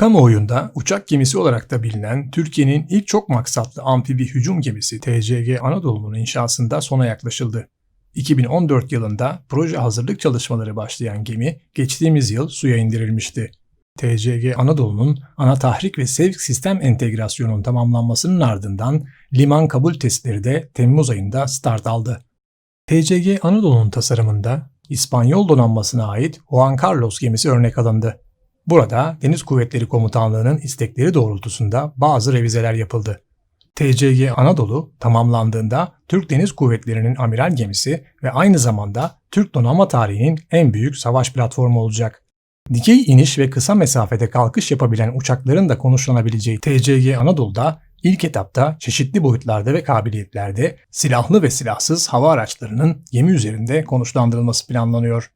Kamuoyunda uçak gemisi olarak da bilinen Türkiye'nin ilk çok maksatlı amfibi hücum gemisi TCG Anadolu'nun inşasında sona yaklaşıldı. 2014 yılında proje hazırlık çalışmaları başlayan gemi geçtiğimiz yıl suya indirilmişti. TCG Anadolu'nun ana tahrik ve sevk sistem entegrasyonunun tamamlanmasının ardından liman kabul testleri de Temmuz ayında start aldı. TCG Anadolu'nun tasarımında İspanyol donanmasına ait Juan Carlos gemisi örnek alındı. Burada Deniz Kuvvetleri Komutanlığı'nın istekleri doğrultusunda bazı revizeler yapıldı. TCG Anadolu tamamlandığında Türk Deniz Kuvvetleri'nin amiral gemisi ve aynı zamanda Türk donanma tarihinin en büyük savaş platformu olacak. Dikey iniş ve kısa mesafede kalkış yapabilen uçakların da konuşlanabileceği TCG Anadolu'da ilk etapta çeşitli boyutlarda ve kabiliyetlerde silahlı ve silahsız hava araçlarının gemi üzerinde konuşlandırılması planlanıyor.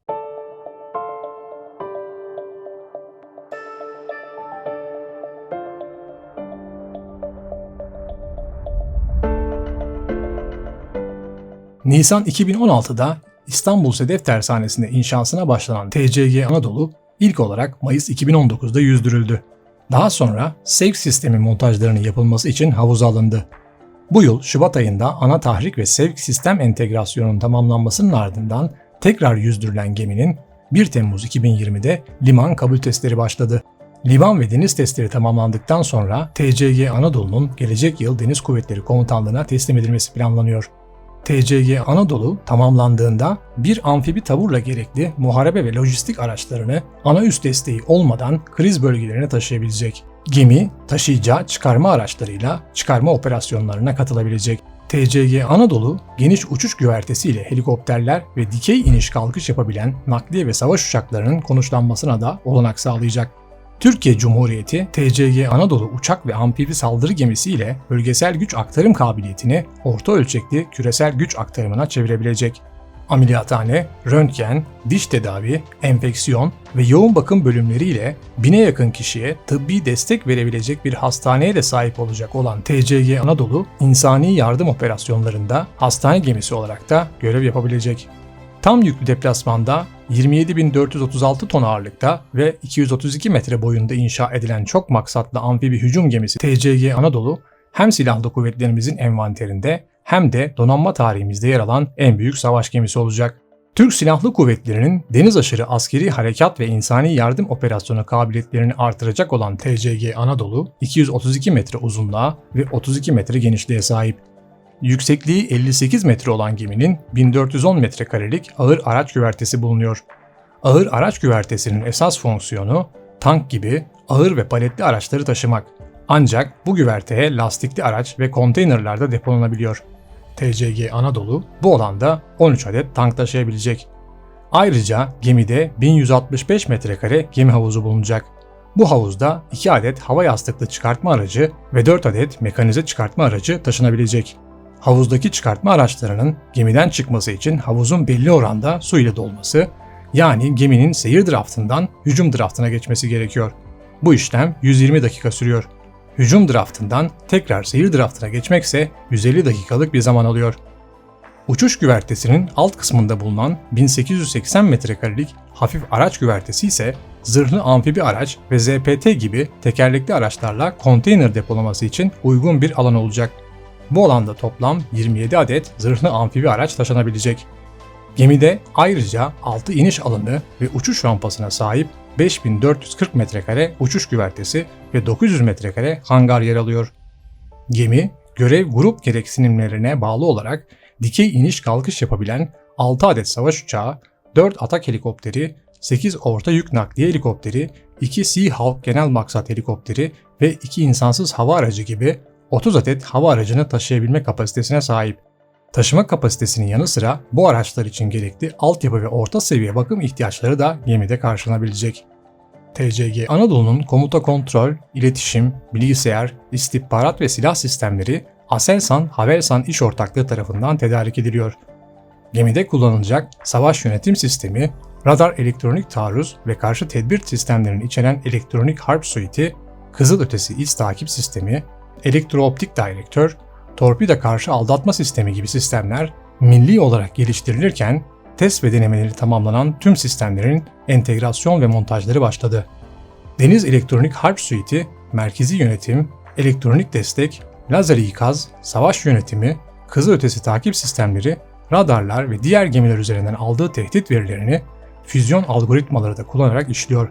Nisan 2016'da İstanbul Sedef Tersanesi'nde inşasına başlanan TCG Anadolu ilk olarak Mayıs 2019'da yüzdürüldü. Daha sonra sevk sistemi montajlarının yapılması için havuza alındı. Bu yıl Şubat ayında ana tahrik ve sevk sistem entegrasyonunun tamamlanmasının ardından tekrar yüzdürülen geminin 1 Temmuz 2020'de liman kabul testleri başladı. Liman ve deniz testleri tamamlandıktan sonra TCG Anadolu'nun gelecek yıl Deniz Kuvvetleri Komutanlığı'na teslim edilmesi planlanıyor. TCG Anadolu tamamlandığında bir amfibi taburla gerekli muharebe ve lojistik araçlarını ana üst desteği olmadan kriz bölgelerine taşıyabilecek. Gemi taşıyacağı çıkarma araçlarıyla çıkarma operasyonlarına katılabilecek. TCG Anadolu geniş uçuş güvertesiyle helikopterler ve dikey iniş kalkış yapabilen nakliye ve savaş uçaklarının konuşlanmasına da olanak sağlayacak. Türkiye Cumhuriyeti TCG Anadolu uçak ve amfibi saldırı gemisi ile bölgesel güç aktarım kabiliyetini orta ölçekli küresel güç aktarımına çevirebilecek. Ameliyathane, röntgen, diş tedavi, enfeksiyon ve yoğun bakım bölümleri ile bine yakın kişiye tıbbi destek verebilecek bir hastaneye de sahip olacak olan TCG Anadolu, insani yardım operasyonlarında hastane gemisi olarak da görev yapabilecek. Tam yüklü deplasmanda 27.436 ton ağırlıkta ve 232 metre boyunda inşa edilen çok maksatlı amfibi hücum gemisi TCG Anadolu hem silahlı kuvvetlerimizin envanterinde hem de donanma tarihimizde yer alan en büyük savaş gemisi olacak. Türk Silahlı Kuvvetleri'nin deniz aşırı askeri harekat ve insani yardım operasyonu kabiliyetlerini artıracak olan TCG Anadolu 232 metre uzunluğa ve 32 metre genişliğe sahip. Yüksekliği 58 metre olan geminin 1410 metrekarelik ağır araç güvertesi bulunuyor. Ağır araç güvertesinin esas fonksiyonu tank gibi ağır ve paletli araçları taşımak. Ancak bu güverteye lastikli araç ve konteynerlarda depolanabiliyor. TCG Anadolu bu alanda 13 adet tank taşıyabilecek. Ayrıca gemide 1165 metrekare gemi havuzu bulunacak. Bu havuzda 2 adet hava yastıklı çıkartma aracı ve 4 adet mekanize çıkartma aracı taşınabilecek havuzdaki çıkartma araçlarının gemiden çıkması için havuzun belli oranda su ile dolması, yani geminin seyir draftından hücum draftına geçmesi gerekiyor. Bu işlem 120 dakika sürüyor. Hücum draftından tekrar seyir draftına geçmekse 150 dakikalık bir zaman alıyor. Uçuş güvertesinin alt kısmında bulunan 1880 metrekarelik hafif araç güvertesi ise zırhlı amfibi araç ve ZPT gibi tekerlekli araçlarla konteyner depolaması için uygun bir alan olacak. Bu alanda toplam 27 adet zırhlı amfibi araç taşınabilecek. Gemide ayrıca 6 iniş alanı ve uçuş rampasına sahip 5440 metrekare uçuş güvertesi ve 900 metrekare hangar yer alıyor. Gemi, görev grup gereksinimlerine bağlı olarak dikey iniş kalkış yapabilen 6 adet savaş uçağı, 4 atak helikopteri, 8 orta yük nakliye helikopteri, 2 Sea Hawk genel maksat helikopteri ve 2 insansız hava aracı gibi 30 adet hava aracını taşıyabilme kapasitesine sahip. Taşıma kapasitesinin yanı sıra bu araçlar için gerekli altyapı ve orta seviye bakım ihtiyaçları da gemide karşılanabilecek. TCG Anadolu'nun komuta kontrol, iletişim, bilgisayar, istihbarat ve silah sistemleri Aselsan Havelsan iş ortaklığı tarafından tedarik ediliyor. Gemide kullanılacak savaş yönetim sistemi, radar elektronik taarruz ve karşı tedbir sistemlerini içeren elektronik harp suiti, kızıl ötesi iz takip sistemi, elektrooptik direktör, torpida karşı aldatma sistemi gibi sistemler milli olarak geliştirilirken test ve denemeleri tamamlanan tüm sistemlerin entegrasyon ve montajları başladı. Deniz Elektronik Harp Suite'i, merkezi yönetim, elektronik destek, lazer ikaz, savaş yönetimi, kızılötesi takip sistemleri, radarlar ve diğer gemiler üzerinden aldığı tehdit verilerini füzyon algoritmaları da kullanarak işliyor.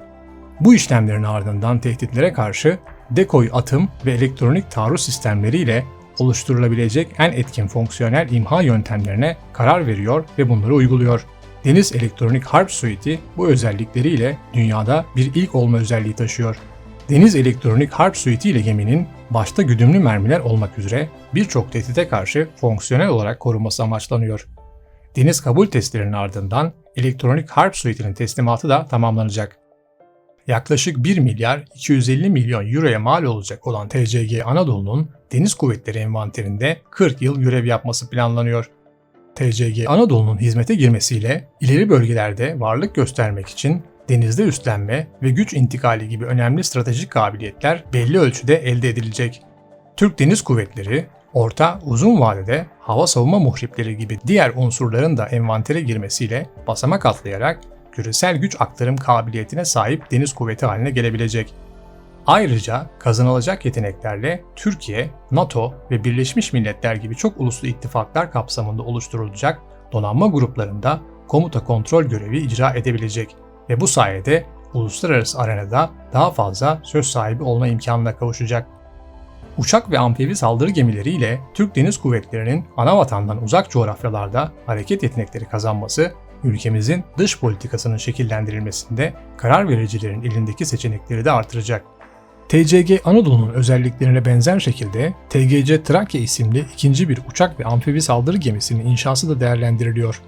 Bu işlemlerin ardından tehditlere karşı dekoy atım ve elektronik taarruz sistemleriyle oluşturulabilecek en etkin fonksiyonel imha yöntemlerine karar veriyor ve bunları uyguluyor. Deniz Elektronik Harp Suite'i bu özellikleriyle dünyada bir ilk olma özelliği taşıyor. Deniz Elektronik Harp Suite'i ile geminin başta güdümlü mermiler olmak üzere birçok tehdide karşı fonksiyonel olarak korunması amaçlanıyor. Deniz kabul testlerinin ardından Elektronik Harp Suite'inin teslimatı da tamamlanacak. Yaklaşık 1 milyar 250 milyon euroya mal olacak olan TCG Anadolu'nun Deniz Kuvvetleri envanterinde 40 yıl görev yapması planlanıyor. TCG Anadolu'nun hizmete girmesiyle ileri bölgelerde varlık göstermek için denizde üstlenme ve güç intikali gibi önemli stratejik kabiliyetler belli ölçüde elde edilecek. Türk Deniz Kuvvetleri, orta uzun vadede hava savunma muhripleri gibi diğer unsurların da envantere girmesiyle basamak atlayarak küresel güç aktarım kabiliyetine sahip deniz kuvveti haline gelebilecek. Ayrıca kazanılacak yeteneklerle Türkiye, NATO ve Birleşmiş Milletler gibi çok uluslu ittifaklar kapsamında oluşturulacak donanma gruplarında komuta kontrol görevi icra edebilecek ve bu sayede uluslararası arenada daha fazla söz sahibi olma imkanına kavuşacak. Uçak ve amfibi saldırı gemileriyle Türk Deniz Kuvvetleri'nin ana vatandan uzak coğrafyalarda hareket yetenekleri kazanması, ülkemizin dış politikasının şekillendirilmesinde karar vericilerin elindeki seçenekleri de artıracak. TCG Anadolu'nun özelliklerine benzer şekilde TGC Trakya isimli ikinci bir uçak ve amfibi saldırı gemisinin inşası da değerlendiriliyor.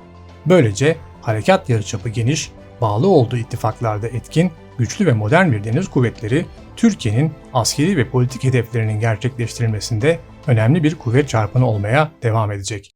Böylece harekat yarıçapı geniş, bağlı olduğu ittifaklarda etkin, güçlü ve modern bir deniz kuvvetleri Türkiye'nin askeri ve politik hedeflerinin gerçekleştirilmesinde önemli bir kuvvet çarpanı olmaya devam edecek.